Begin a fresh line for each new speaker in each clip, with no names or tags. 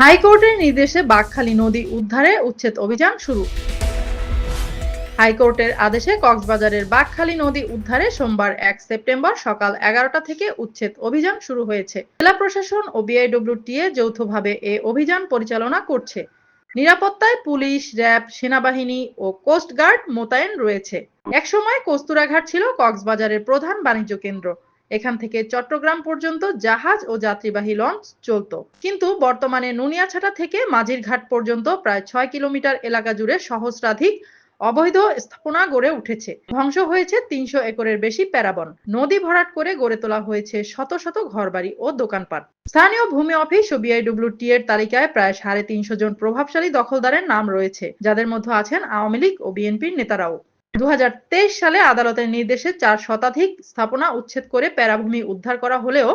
হাইকোর্টের নির্দেশে বাঘখালী নদী উদ্ধারে উচ্ছেদ অভিযান শুরু। হাইকোর্টের আদেশে কক্সবাজারের বাঘখালী নদী উদ্ধারে সোমবার এক সেপ্টেম্বর সকাল এগারোটা থেকে উচ্ছেদ অভিযান শুরু হয়েছে। জেলা প্রশাসন ও বিআইডব্লিউটিএ যৌথভাবে এ অভিযান পরিচালনা করছে। নিরাপত্তায় পুলিশ, র্যাব, সেনাবাহিনী ও কোস্টগার্ড মোতায়েন রয়েছে। একসময় কস্তুরাঘাট ছিল কক্সবাজারের প্রধান বাণিজ্য কেন্দ্র। এখান থেকে চট্টগ্রাম পর্যন্ত জাহাজ ও যাত্রীবাহী লঞ্চ চলতো। কিন্তু বর্তমানে নুনিয়াছাটা থেকে মাঝিরঘাট পর্যন্ত প্রায় ছয় কিলোমিটার এলাকা জুড়ে সহস্রাধিক অবৈধ স্থাপনা গড়ে উঠেছে। ধ্বংস হয়েছে তিনশো একরের বেশি প্যারাবন। নদী ভরাট করে গড়ে তোলা হয়েছে শত শত ঘরবাড়ি ও দোকানপাট। স্থানীয় ভূমি অফিস ও বিআইডব্লিউটি এর তালিকায় প্রায় সাড়ে তিনশো জন প্রভাবশালী দখলদারের নাম রয়েছে, যাদের মধ্যে আছেন আওয়ামী লীগ ও বিএনপির নেতারাও। দু হাজার তেইশ সালে আদালতের নির্দেশে চার শতাধিক স্থাপনা উচ্ছেদ করে প্যারাভূমি উদ্ধার করা হলেও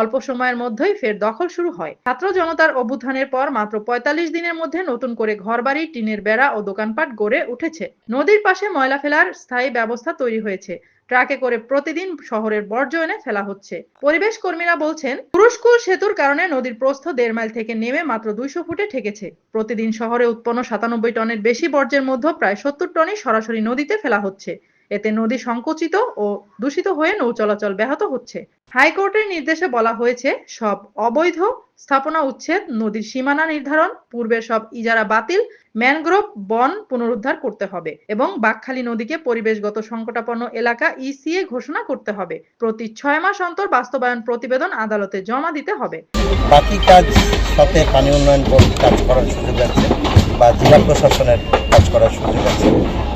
অল্প সময়ের মধ্যেই ফের দখল শুরু হয়। ছাত্র জনতার অভ্যুত্থানের পর মাত্র পঁয়তাল্লিশ দিনের মধ্যে নতুন করে ঘরবাড়ি, টিনের বেড়া ও দোকানপাট গড়ে উঠেছে। নদীর পাশে ময়লা ফেলার স্থায়ী ব্যবস্থা তৈরি হয়েছে। ট্রাকে করে প্রতিদিন শহরের বর্জ্য এনে ফেলা হচ্ছে। পরিবেশ কর্মীরা বলছেন, পুরুষকুল সেতুর কারণে নদীর প্রস্থ দেড় মাইল থেকে নেমে মাত্র দুইশো ফুটে ঠেকেছে। প্রতিদিন শহরে উৎপন্ন সাতানব্বই টনের বেশি বর্জ্যের মধ্যে প্রায় সত্তর টনই সরাসরি নদীতে ফেলা হচ্ছে। এতে নদী সংকুচিত ও দূষিত হয়ে নৌ চলাচল ব্যাহত হচ্ছে। হাইকোর্টের নির্দেশে বলা হয়েছে, সব অবৈধ স্থাপনা উচ্ছেদ, নদীর সীমানা নির্ধারণ, পূর্বের সব ইজারা বাতিল, ম্যানগ্রোভ বন পুনরুদ্ধার করতে হবে এবং বাকখালী নদীকে পরিবেশগত সংকটাপন্ন এলাকা ইসিএ ঘোষণা করতে হবে। প্রতি ছয় মাস অন্তর বাস্তবায়ন প্রতিবেদন আদালতে জমা দিতে হবে।
বাকি কাজ সাথে পানি উন্নয়ন বোর্ড কাজ করার সুযোগ আছে বা জেলা প্রশাসনের করার সুযোগ আছে।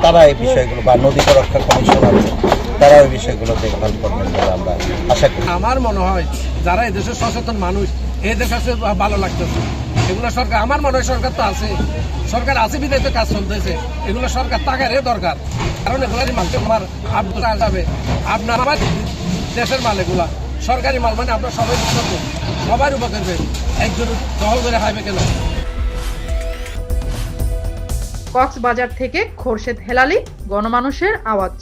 তারা এই বিষয়গুলো বা নদী সুরক্ষা কমিশন আছে, তারা এই বিষয়গুলো দেখভাল করবেন বলে আমরা আশা করি।
আমার মনে হয় যারা এদেশের সচেতন মানুষ এই দেশ আছে ভালো লাগতেছে। এগুলো সরকার, আমার মনে হয় সরকার তো আছে। সরকার আছে বিদায় কাজ চলতেছে। এগুলো সরকার টাকারে দরকার। কারণ এগুলারই মাল আমার আপনার যাবে আপনার আমার দেশের মাল এগুলা। সরকারি মাল মানে আপনার সবাই। সবার উপকার একজন দখল করে খাইবে কেন?
কক্সবাজার থেকে খোরশেদ হেলালি গণমানুষের আওয়াজ।